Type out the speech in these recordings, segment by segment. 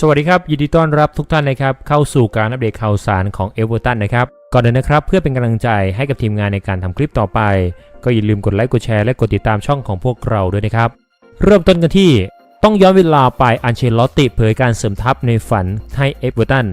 สวัสดีครับ ยินดีต้อนรับทุกท่านนะครับ เข้าสู่การอัปเดตข่าวสารของเอเวอร์ตันนะครับ ก่อนอื่นะครับ เพื่อเป็นกำลังใจให้กับทีมงานในการทำคลิปต่อไป ก็อย่าลืมกดไลค์กดแชร์และกดติดตามช่องของพวกเราด้วยนะครับ เริ่มต้นกันที่ต้องย้อนเวลาไปอันเชลอตติเผยการเสริมทัพในฝันให้เอเวอร์ตัน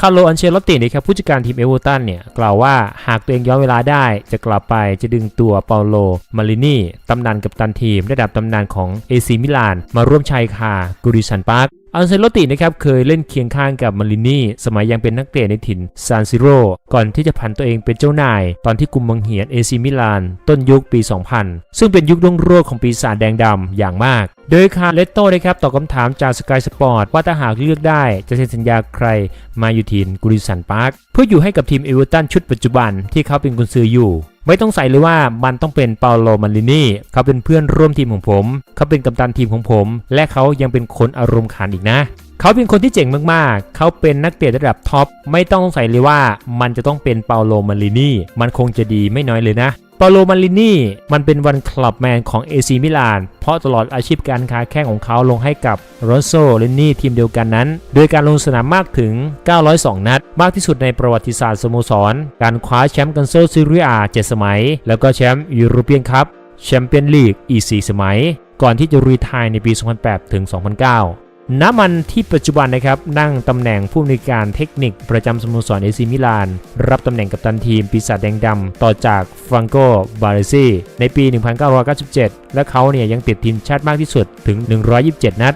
คาร์โลอันเชลอตตินะครับผู้จัดการทีมเอเวอร์ตันเนี่ยกล่าวว่าหากตัวเองย้อนเวลาได้จะกลับไปจะดึงตัวเปาโลมารินีตำนานกัปตันทีม ระดับตำนานของเอซีมิลานมาร่วมชายคากูริสันปาร์คอันเชลตินะครับเคยเล่นเคียงข้างกับมารินีสมัยยังเป็นนักเตะในถิ่นซานซิโรก่อนที่จะผันตัวเองเป็นเจ้านาย ตอนที่กุมบังเหียนเอซีมิลาน ต้นยุคปี 2000 ซึ่งเป็นยุครุ่งโรจน์ของปีศาจแดงดำอย่างมาก โดยคาร์เลตโต้นะครับตอบคำถามจากสกายสปอร์ตว่าถ้าหากเลือกได้จะเซ็นสัญญาใครมาอยู่ทีมกูริสันปาร์คเพื่ออยู่ให้กับทีมเอเวอร์ตันชุดปัจจุบันที่เขาเป็นกุนซืออยู่ ไม่ต้องใส่เลยว่ามันต้องเป็นเปาโลมารินีเขาเป็นเพื่อนร่วมทีมของผม เขาเป็นกัปตันทีมของผม และเขายังเป็นคนอารมณ์ขันอีกนะเขาเป็นคนที่เจ๋งมากๆ เขาเป็นนักเตะระดับท็อป ไม่ต้องสงสัยเลยว่ามันจะต้องเป็นเปาโลมารินีมันคงจะดีไม่น้อยเลยนะ ปาโลมารินีมันเป็นวันคลับแมนของเอซีมิลาน เพราะตลอดอาชีพการค้าแข่งของเขาลงให้กับโรนโซเลนนี่ทีมเดียวกันนั้น โดยการลงสนามมากถึง 902 นัด มากที่สุดในประวัติศาสตร์สโมสร การคว้าแชมป์กันโซซีเรียอา7สมัย แล้วก็แชมป์ยูโรเปียนคัพแชมเปี้ยนลีกอีก 4 สมัย ก่อนที่จะรีทายในปี 2008 ถึง 2009 น้ำมันที่ปัจจุบันนะครับนั่งตำแหน่งผู้อำนวยการเทคนิคประจำสโมสรเอซีมิลาน รับตำแหน่งกัปตันทีมปีศาจแดงดำต่อจากฟรังโกบาเรซีในปี 1997 และเขาเนี่ยยังติดทีมชาติมากที่สุดถึง 127 นัด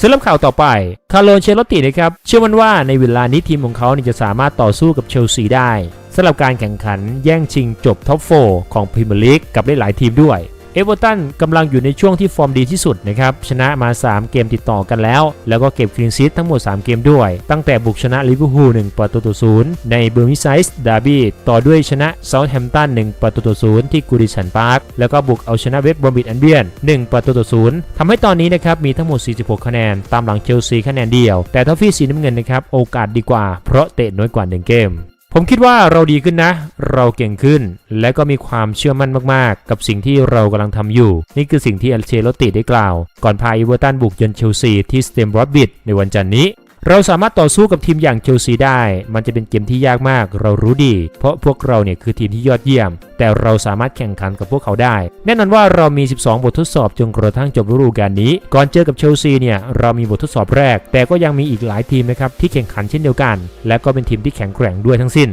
สำหรับข่าวต่อไป คาร์โลเชลตินะครับ เชื่อมันว่าในเวลานี้ทีมของเขาเนี่ยจะสามารถต่อสู้กับเชลซีได้สำหรับการแข่งขันแย่งชิงจบท็อป 4 ของพรีเมียร์ลีกกับหลายๆทีมด้วย เอเวอร์ตันกำลังอยู่ในช่วงที่ฟอร์มดีที่สุดนะครับ ชนะมา 3 เกมติดต่อกันแล้ว แล้วก็เก็บคลีนซีททั้งหมด 3 เกมด้วย ตั้งแต่บุกชนะลิเวอร์พูล1ประตูต่อศูนย์ในเบอร์มิไซส์ดาร์บี้ต่อด้วยชนะเซาท์แฮมป์ตัน1ประตูต่อศูนย์ที่กูริสันพาร์คแล้วก็บุกเอาชนะเวสต์บรอมบิดแอนเบียน1ประตูต่อศูนย์ทำให้ตอนนี้นะครับมีทั้งหมด 46 คะแนน ตามหลังเชลซีคะแนนเดียว แต่ทอฟฟี่สีน้ำเงินนะครับโอกาสดีกว่าเพราะเตะน้อยกว่า 1 เกม ผมคิดว่าเราดีขึ้นนะ เราเก่งขึ้น และก็มีความเชื่อมั่นมากๆ กับสิ่งที่เรากำลังทำอยู่ นี่คือสิ่งที่อัลเชโลติได้กล่าว ก่อนพาอีเวอร์ตันบุกเยือนเชลซีที่สเตมบรอดบิดในวันจันทร์นี้ เราสามารถต่อสู้กับทีมอย่างเชลซีได้ มันจะเป็นเกมที่ยากมาก เรารู้ดี เพราะพวกเราเนี่ยคือทีมที่ยอดเยี่ยม แต่เราสามารถแข่งขันกับพวกเขาได้ แน่นอนว่าเรามี 12 บททดสอบจนกระทั่งจบฤดูกาลนี้ ก่อนเจอกับเชลซีเนี่ย เรามีบททดสอบแรก แต่ก็ยังมีอีกหลายทีมนะครับที่แข่งขันเช่นเดียวกัน และก็เป็นทีมที่แข็งแกร่งด้วยทั้งสิ้น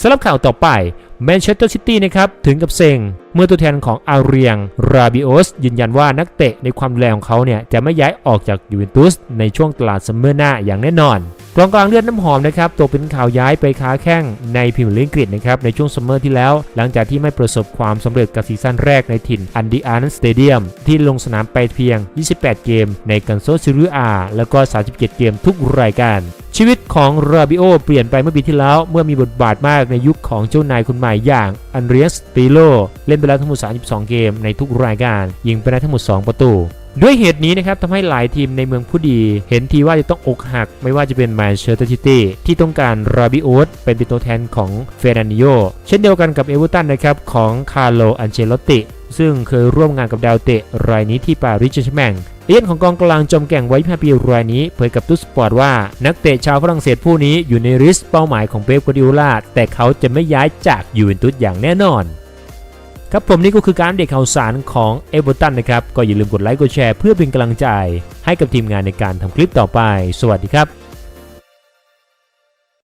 สำหรับข่าวต่อไป แมนเชสเตอร์ซิตี้นะครับถึงกับเซ็ง เมื่อตัวแทนของอาเรียง ราบิโอส ยืนยันว่านักเตะในความแรงของเขาเนี่ยจะไม่ย้ายออกจากยูเวนตุสในช่วงตลาดซัมเมอร์หน้าอย่างแน่นอนกองกลางเลือดน้ำหอมนะครับตกเป็นข่าวย้ายไปค้าแข้งในพรีเมียร์ลีกอังกฤษนะครับในช่วงซัมเมอร์ที่แล้ว หลังจากที่ไม่ประสบความสำเร็จกับซีซั่นแรกในถิ่นอันดิอาร์นสเตเดียมที่ลงสนามไปเพียง 28 เกม ในกันโซซิรุอาแล้วก็ 37 เกมทุกรายการ ชีวิตของราบิโอเปลี่ยนไปเมื่อปีที่แล้วเมื่อมีบทบาทมากในยุคของเจ้านายคนใหม่อย่างอันเรียสปิโลเล่นไปแล้วทั้งหมด 32 เกมในทุกรายการ ยิงไปได้ทั้งหมด 2 ประตูด้วยเหตุนี้นะครับทำให้หลายทีมในเมืองผู้ดี เห็นทีว่าจะต้องอกหัก ไม่ว่าจะเป็นแมนเชสเตอร์ซิตี้ที่ต้องการราบิโอสเป็นตัวแทนของเฟรนันิโยเช่นเดียวกันกับเอเวอร์ตันนะครับของคาร์โลอันเชลอตติซึ่งเคยร่วมงานกับดาวเตะรายนี้ที่ปารีสแชร์แมง เอเย่นของกองกลางจอมแก่งไว้5ปีรายนี้เผยกับตุสปอร์ตว่า นักเตะชาวฝรั่งเศสผู้นี้อยู่ในริสเป้าหมายของเป๊ปกัวดิโอลาแต่เขาจะไม่ย้ายจากยูเวนตุสอย่างแน่นอนครับผมนี่ก็คือการเดตข่าวสารของเอเวอร์ตันนะครับ ก็อย่าลืมกดไลค์กดแชร์เพื่อเป็นกำลังใจ ให้กับทีมงานในการทำคลิปต่อไป สวัสดีครับ